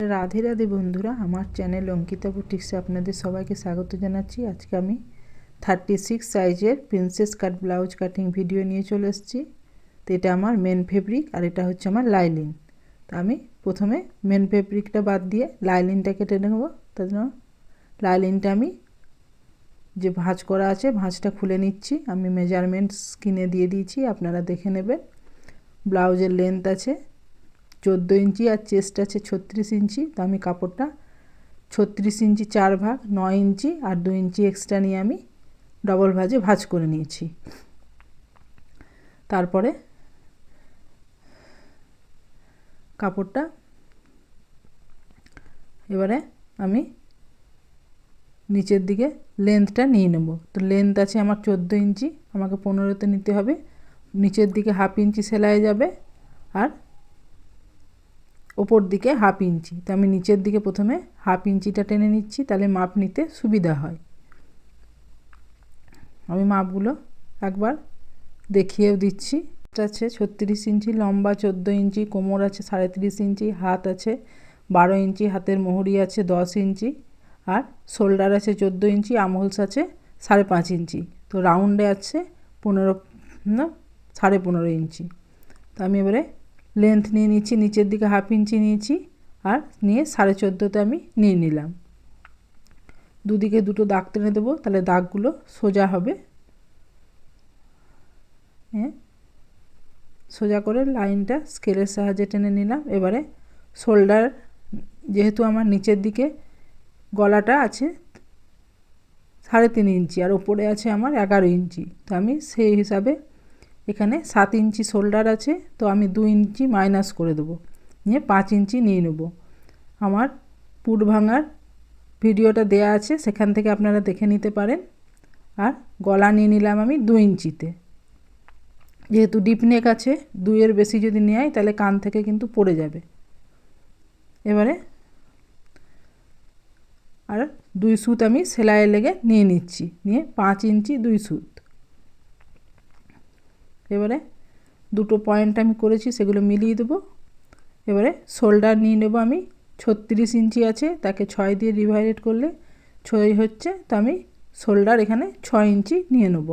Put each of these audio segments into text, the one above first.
রাধে রাধে বন্ধুরা, আমার চ্যানেল অঙ্কিতা বুটিক্সে আপনাদের সবাইকে স্বাগত জানাচ্ছি। আজকে আমি থার্টি সিক্স সাইজের princess cut blouse cutting video নিয়ে চলে এসেছি। তো এটা আমার মেন ফেব্রিক আর এটা হচ্ছে আমার লাইলিন তো আমি প্রথমে মেন ফেব্রিকটা বাদ দিয়ে লাইলিনটা কেটে নেব। তার জন্য লাইলিনটা আমি যে ভাঁজ করা আছে, ভাঁজটা খুলে নিচ্ছি। আমি মেজারমেন্ট স্কিনে দিয়ে দিয়েছি, আপনারা দেখে নেবেন। ব্লাউজের লেন্থ আছে। চোদ্দ ইঞ্চি আর চেস্ট আছে ছত্রিশ ইঞ্চি। তো আমি কাপড়টা ছত্রিশ ইঞ্চি চার ভাগ, নয় ইঞ্চি আর দু ইঞ্চি এক্সট্রা নিয়ে আমি ডবল ভাজে ভাজ করে নিয়েছি। তারপরে কাপড়টা এবারে আমি নিচের দিকে লেন্থটা নিয়ে নেব। তো লেন্থ আছে আমার চোদ্দ ইঞ্চি, আমাকে পনেরোতে নিতে হবে। নিচের দিকে হাফ ইঞ্চি সেলাই যাবে আর ওপর দিকে হাফ ইঞ্চি। তো আমি নিচের দিকে প্রথমে হাফ ইঞ্চিটা টেনে নিচ্ছি, তাহলে মাপ নিতে সুবিধা হয়। আমি মাপগুলো একবার দেখিয়েও দিচ্ছি। আছে ছত্রিশ ইঞ্চি, লম্বা চোদ্দ ইঞ্চি, কোমর আছে সাড়ে তিরিশ ইঞ্চি, হাত আছে বারো ইঞ্চি, হাতের মোহরি আছে দশ ইঞ্চি, আর শোল্ডার আছে চোদ্দ ইঞ্চি, আমহোলস আছে সাড়ে পাঁচ ইঞ্চি। তো রাউন্ডে আছে পনেরো, না, সাড়ে পনেরো ইঞ্চি। তো আমি এবারে লেন্থ নিয়ে নিচ্ছি নিচের দিকে হাফ ইঞ্চি নিয়েছি আর নিয়ে সাড়ে চোদ্দোতে আমি নিয়ে নিলাম। দুদিকে দুটো দাগ টেনে দেবো, তাহলে দাগগুলো সোজা হবে। হ্যাঁ সোজা করে লাইনটা স্কেলের সাহায্যে টেনে নিলাম। এবারে শোল্ডার যেহেতু আমার নিচের দিকে গলাটা আছে সাড়ে তিন ইঞ্চি আর ওপরে আছে আমার এগারো ইঞ্চি, তো আমি সেই হিসাবে এখানে সাত ইঞ্চি শোল্ডার আছে, তো আমি দু ইঞ্চি মাইনাস করে দেবো। নিয়ে পাঁচ ইঞ্চি নিয়ে নেব। আমার পুট ভাঙার ভিডিওটা দেয়া আছে, সেখান থেকে আপনারা দেখে নিতে পারেন। আর গলা নিয়ে নিলাম আমি দু ইঞ্চিতে। যেহেতু ডিপ নেক আছে, দুইয়ের বেশি যদি নেয়, তাহলে কান থেকে কিন্তু পড়ে যাবে। এবারে আর দুই সুত আমি সেলাইয়ে লেগে নিয়ে নিচ্ছি। নিয়ে পাঁচ ইঞ্চি দুই সুত। এবারে দুটো পয়েন্ট আমি করেছি, সেগুলো মিলিয়ে দেবো। এবারে শোল্ডার নিয়ে নেব আমি, ছত্রিশ ইঞ্চি আছে, তাকে ছয় দিয়ে ডিভাইডেড করলে ছয় হচ্ছে, তো আমি শোল্ডার এখানে ছয় ইঞ্চি নিয়ে নেব।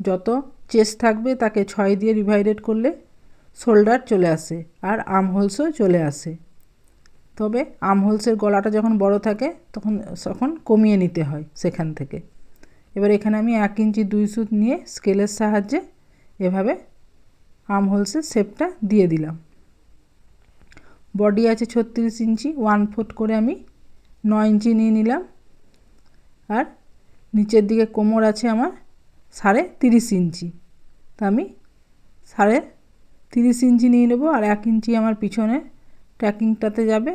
যত চেস্ট থাকবে, তাকে ছয় দিয়ে ডিভাইডেড করলে শোল্ডার চলে আসে, আর আমহোলসও চলে আসে। তবে আমহোলসের গলাটা যখন বড় থাকে, তখন তখন কমিয়ে নিতে হয় সেখান থেকে। এবার এখানে আমি এক ইঞ্চি দুই সুত নিয়ে স্কেলের সাহায্যে এভাবে আর্ম হোলসের শেপটা দিয়ে দিলাম। বডি আছে ছত্রিশ ইঞ্চি, ওয়ান ফুট করে আমি নয় ইঞ্চি নিয়ে নিলাম। আর নিচের দিকে কোমর আছে আমার সাড়ে তিরিশ ইঞ্চি। তা আমি সাড়ে তিরিশ ইঞ্চি নিয়ে নেব আর এক ইঞ্চি আমার পিছনে ট্র্যাকিংটাতে যাবে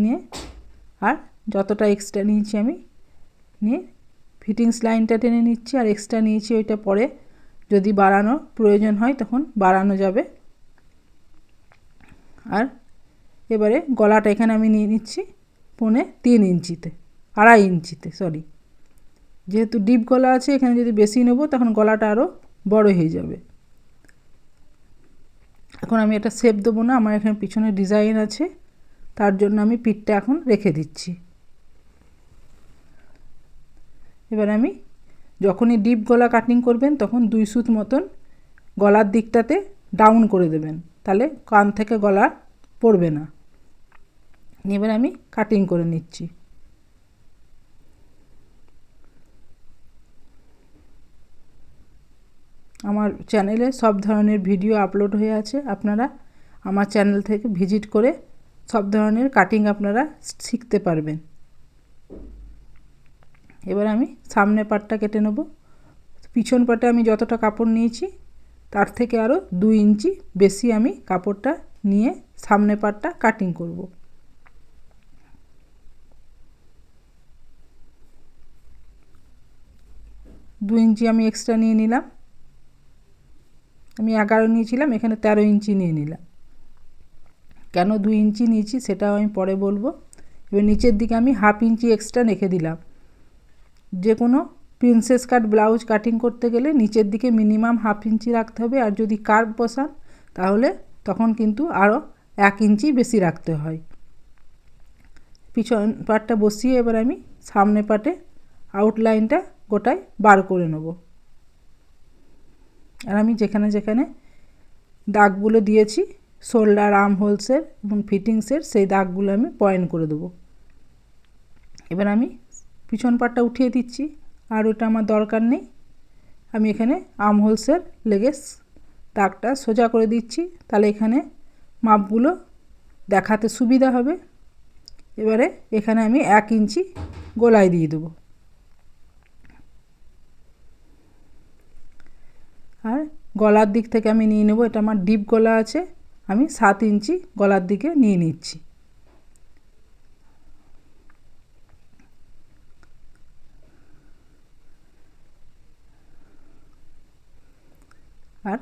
নিয়ে, আর যতটা এক্সট্রা নিয়েছি আমি নিয়ে ফিটিংস লাইনটা টেনে নিচ্ছি আর এক্সট্রা নিয়েছি ওইটা পরে। যদি বাড়ানোর প্রয়োজন হয় তখন বাড়ানো যাবে। আর এবারে গলাটা এখানে আমি নিয়ে নিচ্ছি পৌনে তিন ইঞ্চিতে, আড়াই ইঞ্চিতে সরি যেহেতু ডিপ গলা আছে, এখানে যদি বেশি নেব তখন গলাটা আরও বড় হয়ে যাবে। এখন আমি এটা শেপ দেবো না, আমার এখানে পিছনে ডিজাইন আছে, তার জন্য আমি পিঠটা এখন রেখে দিচ্ছি। এবার আমি যখনই ডিপ গলা কাটিং করবেন, তখন দুই সুত মতন গলার দিকটাতে ডাউন করে দেবেন। তাহলে কান থেকে গলা পড়বে না। এবার আমি কাটিং করে নিচ্ছি। আমার চ্যানেলে সব ধরনের ভিডিও আপলোড হয়ে আছে। আপনারা আমার চ্যানেল থেকে ভিজিট করে সব ধরনের কাটিং আপনারা শিখতে পারবেন। এবার আমি সামনে পাটটা কেটে নেব। পিছন পাটে আমি যতটা কাপড় নিয়েছি, তার থেকে আরও দুই ইঞ্চি বেশি আমি কাপড়টা নিয়ে সামনে পাটটা কাটিং করব। দু ইঞ্চি আমি এক্সট্রা নিয়ে নিলাম। আমি এগারো নিয়েছিলাম, এখানে তেরো ইঞ্চি নিয়ে নিলাম। কেন দুই ইঞ্চি নিয়েছি সেটাও আমি পরে বলব। এবার নিচের দিকে আমি হাফ ইঞ্চি এক্সট্রা রেখে দিলাম। যে কোনো প্রিন্সেস কাট ব্লাউজ কাটিং করতে গেলে নিচের দিকে মিনিমাম হাফ ইঞ্চি রাখতে হবে আর যদি কার্ভ বসান, তাহলে তখন কিন্তু আরও এক ইঞ্চি বেশি রাখতে হয়। পিছন পাটটা বসিয়ে এবার আমি সামনে পাটে আউটলাইনটা গোটায় বার করে নেব। আর আমি যেখানে যেখানে দাগগুলো দিয়েছি শোল্ডার আর্ম হোলসের এবং ফিটিংসের সেই দাগগুলো আমি পয়েন্ট করে দেবো। এবার আমি পিছন পাটটা উঠিয়ে দিচ্ছি, আর ওটা আমার দরকার নেই। আমি এখানে আর্ম হোলসের লেগে দাগটা সোজা করে দিচ্ছি। তাহলে এখানে মাপগুলো দেখাতে সুবিধা হবে। এবারে এখানে আমি এক ইঞ্চি গোলায় দিয়ে দেবো। আর গলার দিক থেকে আমি নিয়ে নেব। এটা আমার ডিপ গলা আছে। আমি সাত ইঞ্চি গলার দিকে নিয়ে নিচ্ছি আর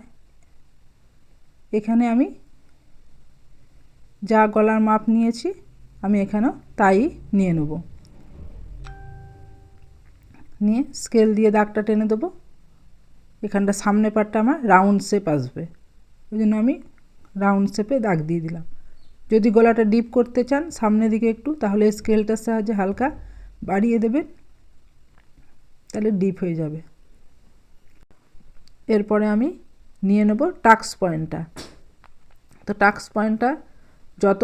এখানে আমি যা গলার মাপ নিয়েছি, আমি এখানেও তাই নিয়ে নেব। নিয়ে স্কেল দিয়ে দাগটা টেনে দেবো। এখানটা সামনে পাটটা আমার রাউন্ড শেপ আসবে। ওই জন্য আমি রাউন্ড শেপে দাগ দিয়ে দিলাম। যদি গলাটা ডিপ করতে চান, সামনের দিকে একটু, তাহলে স্কেলটার সাহায্যে হালকা বাড়িয়ে দেবেন। তাহলে ডিপ হয়ে যাবে। এরপরে আমি নিয়ে নেব টাক্স পয়েন্টটা। তো টাক্স পয়েন্টটা যত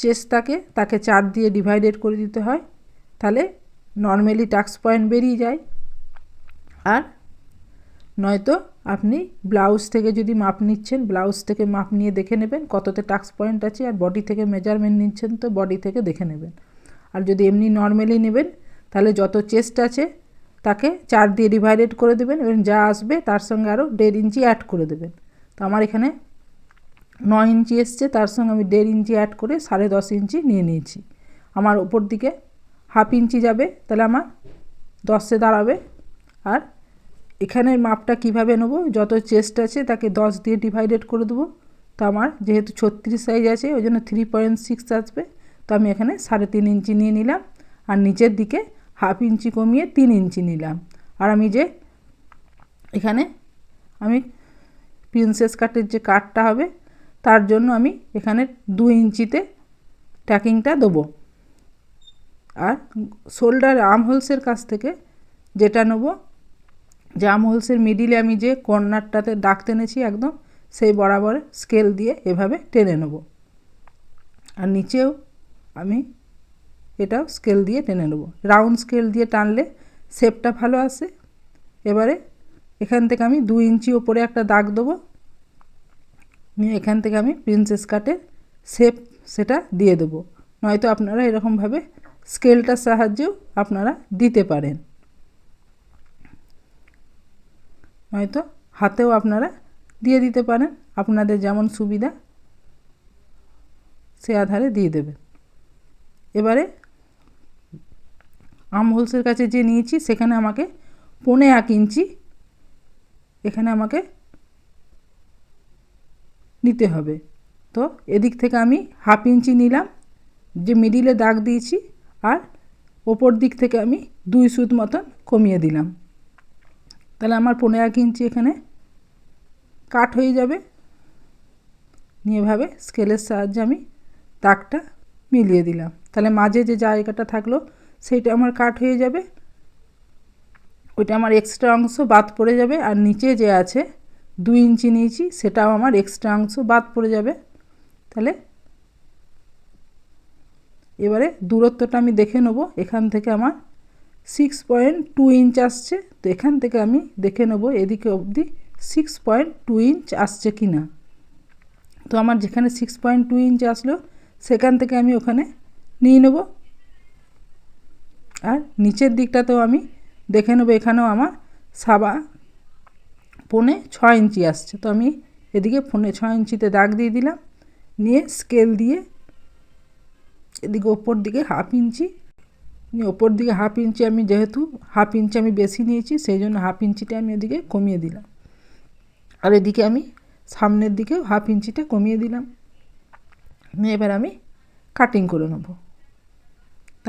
চেস্ট থাকে, তাকে চার দিয়ে ডিভাইডেড করে দিতে হয়। তাহলে নর্মালি টাক্স পয়েন্ট বেরিয়ে যায়। আর নয়তো আপনি ব্লাউজ থেকে যদি মাপ নিচ্ছেন, ব্লাউজ থেকে মাপ নিয়ে দেখে নেবেন কততে টাক্স পয়েন্ট আছে আর বডি থেকে মেজারমেন্ট নিচ্ছেন তো বডি থেকে দেখে নেবেন। আর যদি এমনি নর্মালি নেবেন, তাহলে যত চেস্ট আছে তাকে চার দিয়ে ডিভাইডেড করে দেবেন, এবং যা আসবে তার সঙ্গে আরও দেড় ইঞ্চি অ্যাড করে দেবেন। তো আমার এখানে নয় ইঞ্চি এসছে, তার সঙ্গে আমি দেড় ইঞ্চি অ্যাড করে সাড়ে দশ ইঞ্চি নিয়ে নিয়েছি। আমার ওপর দিকে হাফ ইঞ্চি যাবে, তাহলে আমার দশে দাঁড়াবে। আর এখানের মাপটা কীভাবে নেব? যত চেস্ট আছে তাকে দশ দিয়ে ডিভাইডেড করে দেবো। তো আমার যেহেতু ছত্রিশ সাইজ আছে, ওই জন্য থ্রি পয়েন্ট সিক্স আসবে। তো আমি এখানে সাড়ে তিন ইঞ্চি নিয়ে নিলাম। আর নিচের দিকে হাফ ইঞ্চি কমিয়ে তিন ইঞ্চি নিলাম। আর আমি যে এখানে আমি প্রিন্সেস কাটের যে কাটটা হবে, তার জন্য আমি এখানে দু ইঞ্চিতে ট্যাকিংটা দেবো। আর শোল্ডার আর্ম হোলসের কাছ থেকে যেটা নেব, যে আর্ম হোলসের মিডিলে আমি যে কর্নারটাতে দাগ টেনেছি একদম, সেই বরাবর স্কেল দিয়ে এভাবে টেনে নেব। আর নিচেও আমি এটাও স্কেল দিয়ে টেনে নেব। রাউন্ড স্কেল দিয়ে টানলে শেপটা ভালো আসে। এবারে এখান থেকে আমি দু ইঞ্চি ওপরে একটা দাগ দেবো। নিয়ে এখান থেকে আমি প্রিন্সেস কাটের শেপ সেটা দিয়ে দেবো। নয়তো আপনারা এরকমভাবে স্কেলটার সাহায্যেও আপনারা দিতে পারেন। নয়তো হাতেও আপনারা দিয়ে দিতে পারেন। আপনাদের যেমন সুবিধা, সে আধারে দিয়ে দেবেন। এবারে আম হোলসের কাছে যে নিয়েছি, সেখানে আমাকে পনে এক ইঞ্চি এখানে আমাকে নিতে হবে। তো এদিক থেকে আমি হাফ ইঞ্চি নিলাম, যে মিডিলে দাগ দিয়েছি, আর ওপর দিক থেকে আমি দুই সুত মতন কমিয়ে দিলাম। তাহলে আমার পনেরো এক ইঞ্চি এখানে কাট হয়ে যাবে। নিয়ে ভাবে স্কেলের সাহায্যে আমি দাগটা মিলিয়ে দিলাম। তাহলে মাঝে যে জায়গাটা থাকল সেইটা আমার কাট হয়ে যাবে। ওইটা আমার এক্সট্রা অংশ বাদ পড়ে যাবে আর নিচে যে আছে দুই ইঞ্চি নিয়েছি, সেটাও আমার এক্সট্রা অংশ বাদ পড়ে যাবে। তাহলে এবারে দূরত্বটা আমি দেখে নেব। এখান থেকে আমার সিক্স পয়েন্ট টু ইঞ্চ আসছে। তো এখান থেকে আমি দেখে নেব এদিকে অবধি সিক্স পয়েন্ট টু ইঞ্চ আসছে কি না তো আমার যেখানে সিক্স পয়েন্ট টু ইঞ্চ আসলো, সেখান থেকে আমি ওখানে নিয়ে নেব। আর নিচের দিকটাতেও আমি দেখে নেব, এখানেও আমার সাবা পনে ছয় ইঞ্চি আসছে। তো আমি এদিকে ফোনে ছয় ইঞ্চিতে দাগ দিয়ে দিলাম, নিয়ে স্কেল দিয়ে এদিকে ওপর দিকে হাফ ইঞ্চি, নিয়ে ওপর দিকে হাফ ইঞ্চি আমি যেহেতু হাফ ইঞ্চি আমি বেশি নিয়েছি, সেই জন্য হাফ ইঞ্চিটা আমি এদিকে কমিয়ে দিলাম। আর এদিকে আমি সামনের দিকেও হাফ ইঞ্চিটা কমিয়ে দিলাম। নিয়ে এবার আমি কাটিং করে নেব।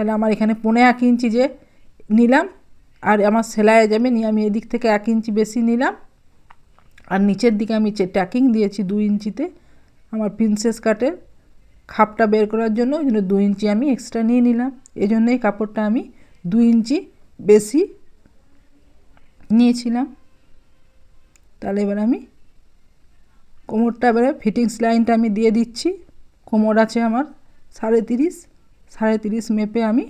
তাহলে আমার এখানে পনেরো এক ইঞ্চি যে নিলাম, আর আমার সেলাইয়ে যাবে নিয়ে আমি এদিক থেকে এক ইঞ্চি বেশি নিলাম। আর নিচের দিকে আমি ট্যাকিং দিয়েছি দু ইঞ্চিতে, আমার প্রিন্সেস কাটের খাপটা বের করার জন্য ওই জন্য দু ইঞ্চি আমি এক্সট্রা নিয়ে নিলাম। এই জন্যই কাপড়টা আমি দু ইঞ্চি বেশি নিয়েছিলাম। তাহলে এবার আমি কোমরটা, এবারে ফিটিংস লাইনটা আমি দিয়ে দিচ্ছি। কোমর আছে আমার সাড়ে তিরিশ সাড়ে তিরিশ মেপে আমি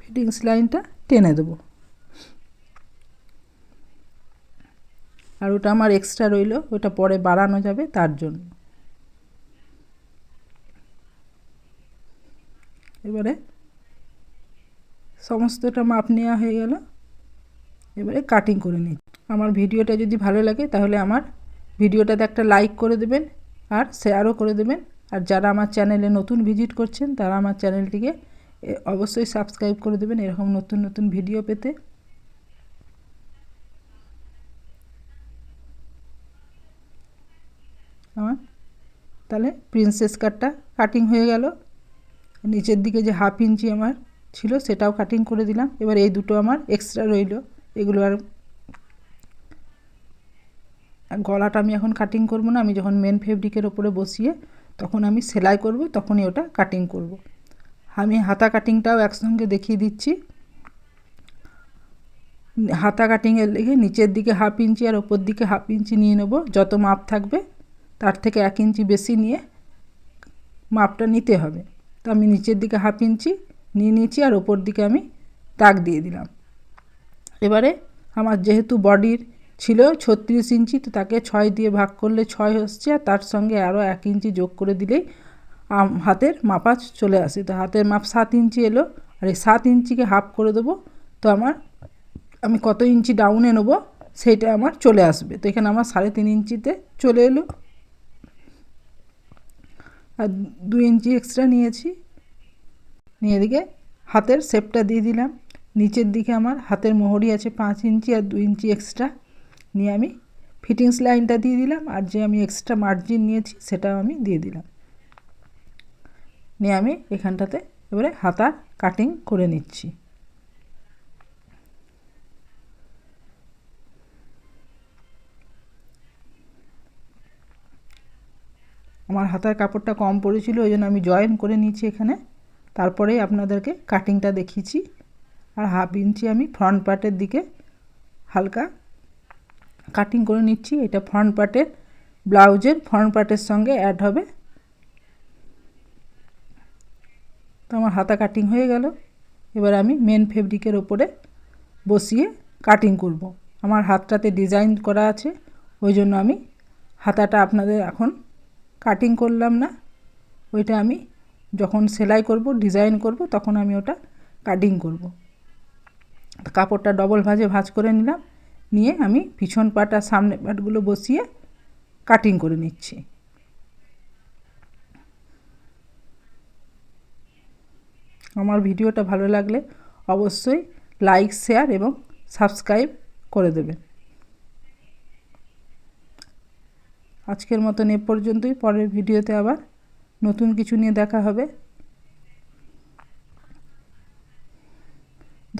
ফিটিংস লাইনটা টেনে দেবো। আর ওটা আমার এক্সট্রা রইল, ওটা পরে বাড়ানো যাবে তার জন্য। এবারে সমস্তটা মাপ নেওয়া হয়ে গেল। এবারে কাটিং করে নিই আমার ভিডিওটা যদি ভালো লাগে তাহলে আমার ভিডিওটাতে একটা লাইক করে দেবেন। আর শেয়ারও করে দেবেন। আর যারা আমার চ্যানেলে নতুন ভিজিট করছেন, তারা আমার চ্যানেলটিকে অবশ্যই সাবস্ক্রাইব করে দেবেন এরকম নতুন নতুন ভিডিও পেতে। আমার, তাহলে প্রিন্সেস কাটটা কাটিং হয়ে গেল। নিচের দিকে যে হাফ ইঞ্চি আমার ছিল, সেটাও কাটিং করে দিলাম। এবার এই দুটো আমার এক্সট্রা রইল। এগুলো আর গলাটা আমি এখন কাটিং করব না, আমি যখন মেন ফেব্রিকের ওপরে বসিয়ে তখন আমি সেলাই করব, তখনই ওটা কাটিং করব। আমি হাতা কাটিংটাও একসঙ্গে দেখিয়ে দিচ্ছি। হাতা কাটিংয়ের লেগে নিচের দিকে হাফ ইঞ্চি আর ওপর দিকে হাফ ইঞ্চি নিয়ে নেব, যত মাপ থাকবে তার থেকে এক ইঞ্চি বেশি নিয়ে মাপটা নিতে হবে। তো আমি নিচের দিকে হাফ ইঞ্চি নিয়ে নিয়েছি আর ওপর দিকে আমি দাগ দিয়ে দিলাম। এবারে আমার যেহেতু বডির ছিল ছত্রিশ ইঞ্চি, তো তাকে ছয় দিয়ে ভাগ করলে ছয় হচ্ছে, আর তার সঙ্গে আরও এক ইঞ্চি যোগ করে দিলেই হাতের মাপা চলে আসে। তো হাতের মাপ সাত ইঞ্চি এলো, আর এই সাত ইঞ্চিকে হাফ করে দেবো, তো আমার, আমি কত ইঞ্চি ডাউনে নেব, সেইটা আমার চলে আসবে। তো এখানে আমার সাড়ে তিন ইঞ্চিতে চলে এলো। আর দু ইঞ্চি এক্সট্রা নিয়েছি। নিয়ে এদিকে হাতের শেপটা দিয়ে দিলাম। নিচের দিকে আমার হাতের মোহরি আছে পাঁচ ইঞ্চি আর দু ইঞ্চি এক্সট্রা নিয়ে আমি ফিটিংস লাইনটা দিয়ে দিলাম আর যে আমি এক্সট্রা মার্জিন নিয়েছি সেটাও আমি দিয়ে দিলাম। নিয়ে আমি এখানটাতে এবারে হাতার কাটিং করে নিচ্ছি। আমার হাতার কাপড়টা কম পড়েছিল, ওই জন্য আমি জয়েন করে নিয়েছি এখানে। তারপরেই আপনাদেরকে কাটিংটা দেখিয়েছি। আর হাফ ইঞ্চি আমি ফ্রন্ট পার্টের দিকে হালকা কাটিং করে নিচ্ছি। এটা ফ্রন্ট পার্টের ব্লাউজের ফ্রন্ট পার্টের সঙ্গে অ্যাড হবে। তো আমার হাতা কাটিং হয়ে গেল। এবার আমি মেন ফেব্রিকের ওপরে বসিয়ে কাটিং করব। আমার হাতটাতে ডিজাইন করা আছে, ওই জন্য আমি হাতাটা আপনাদের এখন কাটিং করলাম না। ওইটা আমি যখন সেলাই করব ডিজাইন করব, তখন আমি ওটা কাটিং করব। কাপড়টা ডবল ভাজে ভাজ করে নিলাম। নিয়ে আমি পিছন পাট আর সামনে পাটগুলো বসিয়ে কাটিং করে নিচ্ছি। আমার ভিডিওটা ভালো লাগলে অবশ্যই লাইক শেয়ার এবং সাবস্ক্রাইব করে দেবেন। আজকের মতন এ পর্যন্তই। পরের ভিডিওতে আবার নতুন কিছু নিয়ে দেখা হবে।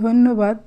ধন্যবাদ।